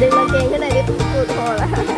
ดึงมาเกงขึ้นหน่อยดิปวดคอแล้ว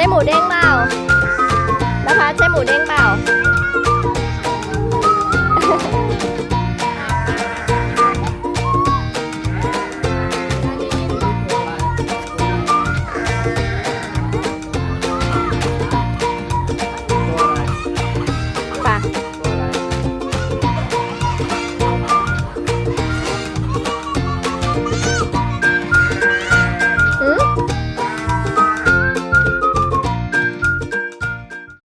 ใช้หมูเด้งเปล่านะคะใช้หมูเด้งเปล่า